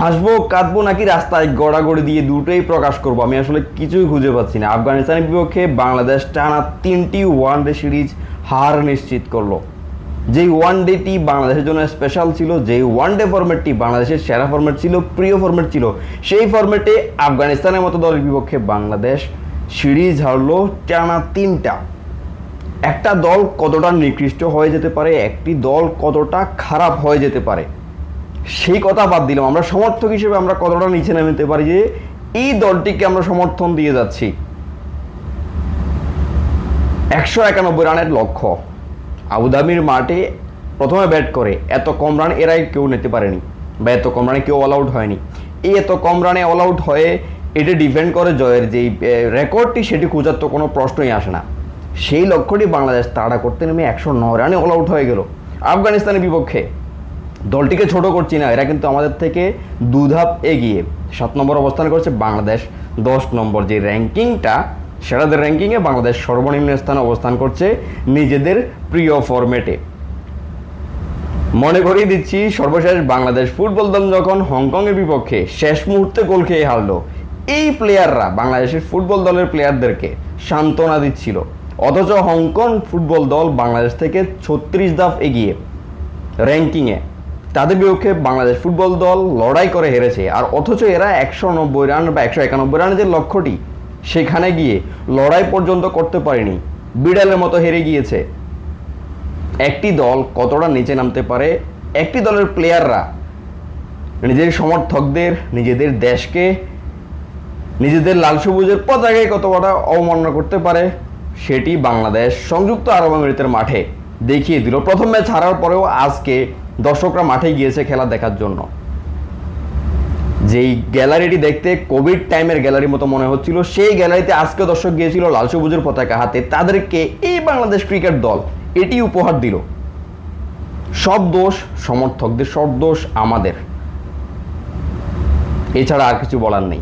হাসবো, কাঁদবো নাকি রাস্তায় গড়াগড়ি দিয়ে দুটোই প্রকাশ করব? আমি আসলে কিছুই খুঁজে পাচ্ছি না। আফগানিস্তানের বিপক্ষে বাংলাদেশ টানা তিনটি ওয়ানডে সিরিজ হার নিশ্চিত করল। যেই ওয়ান ডেটি বাংলাদেশের জন্য স্পেশাল ছিল, যেই ওয়ান ডে ফরম্যাটটি বাংলাদেশের সেরা ফরম্যাট ছিল, প্রিয় ফরম্যাট ছিল, সেই ফরম্যাটে আফগানিস্তানের মতো দলের বিপক্ষে বাংলাদেশ সিরিজ হারলো টানা তিনটা। একটা দল কতটা নিকৃষ্ট হয়ে যেতে পারে, একটি দল কতটা খারাপ হয়ে যেতে পারে সেই কথা বাদ দিলাম। আমরা সমর্থক হিসেবে আমরা কতটা নিচে নামতে পারি যে, এই দলটিকে আমরা সমর্থন দিয়ে যাচ্ছি। একশো একানব্বই রানের লক্ষ্য। আবুধাবির মাঠে প্রথমে ব্যাট করে, এত কম রান এরাই কেউ নিতে পারেনি বা এত কম রানে কেউ অল আউট হয়নি। এই এত কম রানে অল আউট হয়ে এটা ডিপেন্ড করে জয়ের যেই রেকর্ডটি, সেটি খোঁজার তো কোনো প্রশ্নই আসে না। সেই লক্ষ্যটি বাংলাদেশ তাড়া করতে নেমে একশো নয় রানে অল আউট হয়ে গেল। আফগানিস্তানের বিপক্ষে। দলটিকে ছোট করছি না, এরা কিন্তু আমাদের থেকে দুধাপ এগিয়ে সাত নম্বর অবস্থান করছে বাংলাদেশ। দশ নম্বর যে র্যাঙ্কিংটা সেরাদের র্যাঙ্কিংয়ে বাংলাদেশ সর্বনিম্ন স্থানে অবস্থান করছে নিজেদের প্রিয় ফরম্যাটে। মনে করিয়ে দিচ্ছি, সর্বশেষ বাংলাদেশ ফুটবল দল যখন হংকংয়ের বিপক্ষে শেষ মুহূর্তে গোল খেয়ে হারলো, এই প্লেয়াররা বাংলাদেশের ফুটবল দলের প্লেয়ারদেরকে সান্ত্বনা দিচ্ছিল। অথচ হংকং ফুটবল দল বাংলাদেশ থেকে ছত্রিশ ধাপ এগিয়ে র্যাঙ্কিংয়ে তাদের বিপক্ষে বাংলাদেশ ফুটবল দল লড়াই করে হেরেছে। আর অথচ এরা একশো নব্বই রান বা একশো একানব্বই রানের যে লক্ষ্যটি, সেখানে গিয়ে লড়াই পর্যন্ত করতে পারেনি। বিড়ালের মতো হেরে গিয়েছে। একটি দল কতটা নিচে নামতে পারে? একটি দলের প্লেয়াররা নিজের সমর্থকদের, নিজেদের দেশকে, নিজেদের লাল সবুজের পতাকায় কতটা অবমাননা করতে পারে, সেটি বাংলাদেশ সংযুক্ত আরব আমিরাতের মাঠে দেখিয়ে দিল। প্রথম ম্যাচ হারার পরেও আজকে দর্শকরা মাঠে গিয়েছে খেলা দেখার জন্য। যেই গ্যালারিটি দেখতে কোভিড টাইমের গ্যালারির মতো মনে হচ্ছিল, সেই গ্যালারিতে আজকে দর্শক গিয়েছিল লাল সবুজের পতাকা হাতে। তাদেরকে এই বাংলাদেশ ক্রিকেট দল এটি উপহার দিল। সব দোষ সমর্থকদের, সব দোষ আমাদের। এছাড়া আর কিছু বলার নেই।